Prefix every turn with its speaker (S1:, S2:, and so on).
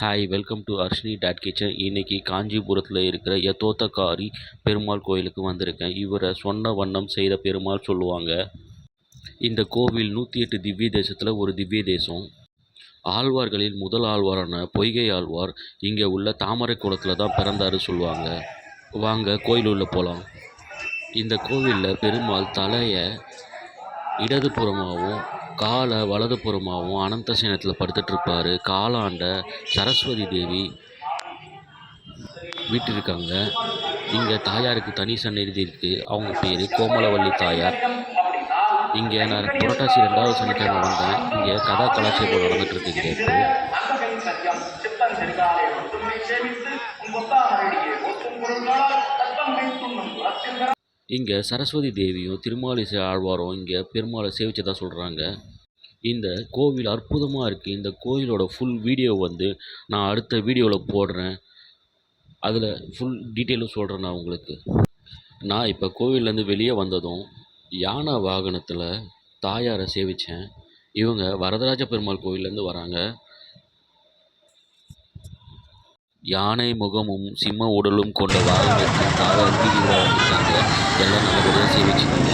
S1: Hi welcome to Arshini dot kitchen இன்னைக்கு காஞ்சிபுரத்தில் இருக்கிற யதோத்தக்காரி பெருமாள் கோயிலுக்கு வந்திருக்கேன். இவரை சொன்ன வண்ணம் செய்த பெருமாள் சொல்லுவாங்க. இந்த கோவில் நூற்றி எட்டு திவ்ய தேசத்தில் ஒரு திவ்ய தேசம். ஆழ்வார்களில் முதல் ஆழ்வாரான பொய்கை ஆழ்வார் இங்கே உள்ள தாமரை குளத்தில் தான் பிறந்தாரு சொல்லுவாங்க. வாங்க கோயில் உள்ளே போகலாம் இந்த கோவிலில் பெருமாள் தலையை இடதுபுறமாகவும் காலை வலதுபுறமாகவும் அனந்த சேனத்தில் படுத்துட்ருப்பாரு. காலாண்ட சரஸ்வதி தேவி வீட்டிருக்காங்க. இங்கே தாயாருக்கு தனி சந்நிதி இருக்குது அவங்க பேர் கோமலவள்ளி தாயார். இங்கே நான் புரட்டாசி ரெண்டாவது சனிக்கிழமை வந்தேன். இங்கே கதா கலாச்சாரம் நடந்துட்டு இருக்கு இப்போ இங்கே சரஸ்வதி தேவியும் திருமாலிசை ஆழ்வாரும் இங்கே பெருமாளை சேவிச்சதாக சொல்கிறாங்க இந்த கோவில் அற்புதமாக இருக்குது இந்த கோயிலோட ஃபுல் வீடியோ வந்து நான் அடுத்த வீடியோவில் போடுறேன். அதில் ஃபுல் டீட்டெயிலும் சொல்கிறேன் நான் உங்களுக்கு. நான் இப்போ கோவில்லேருந்து வெளியே வந்ததும் யானை வாகனத்தில் தாயாரை சேவித்தேன் இவங்க வரதராஜ பெருமாள் கோவில்லேருந்து வராங்க. யானை முகமும் சிம்ம உடலும் கொண்ட வாகனத்தில் தாயார் எல்லாம் நல்லபடியாக சேவிச்சுக்கோங்க